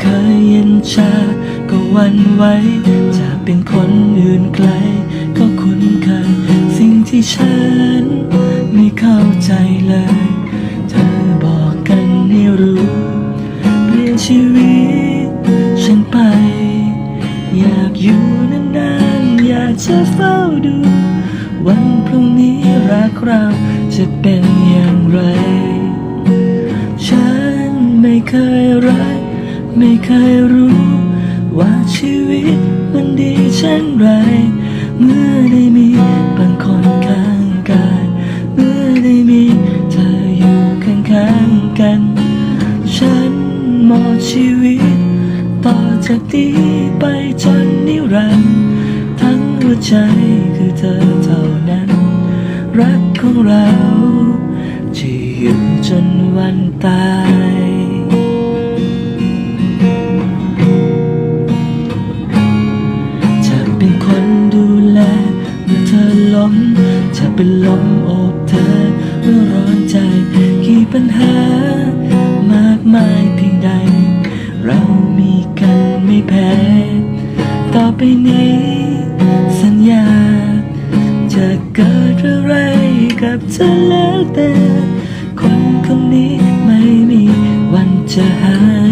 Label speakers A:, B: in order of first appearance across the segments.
A: เคยเย็นชา ก็วันไหวจะเป็นคนอื่นไกล ก็คุ้นเคยสิ่งที่ฉัน ไม่เข้าใจเลย เธอบอกกันให้รู้ เปลี่ยนชีวิต ฉันไป อยากอยู่นานๆ อยากจะเฝ้าดู วันพรุ่งนี้รักเราจะเป็นอย่างไร ฉันไม่เคยรัก ไม่เคยรู้ ว่าชีวิตมันดีเช่นไร เมื่อได้มีบางคนข้างกาย เมื่อได้มีเธออยู่ข้างๆกัน ฉันมอบชีวิต ต่อจากนี้ไปจนนิรันดร์ทั้งหัวใจคือเธอเท่านั้น รักของเราจะอยู่จนวันตาย มจะเป็นลมโอบเธอเมื่อร้อนใจกี่ปัญหามากมายเพียงใด เรามีกันไม่แพ้ ต่อไปนี้ สัญญา จะเกิดอะไรกับเธอแล้วแต่ คนคนนี้ไม่มีวันจะหาย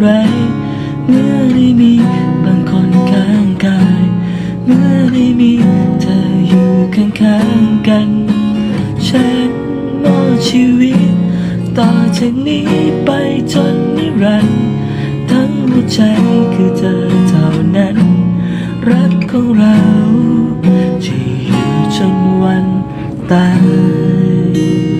A: ไร เมื่อได้มีบางคนข้างกาย เมื่อได้มีเธออยู่ข้างๆกัน ฉันมอบชีวิต ต่อจากนี้ไปจนนิรันดร์ทั้งหัวใจคือเธอเท่านั้น รักของเราจะอยู่จนวันตาย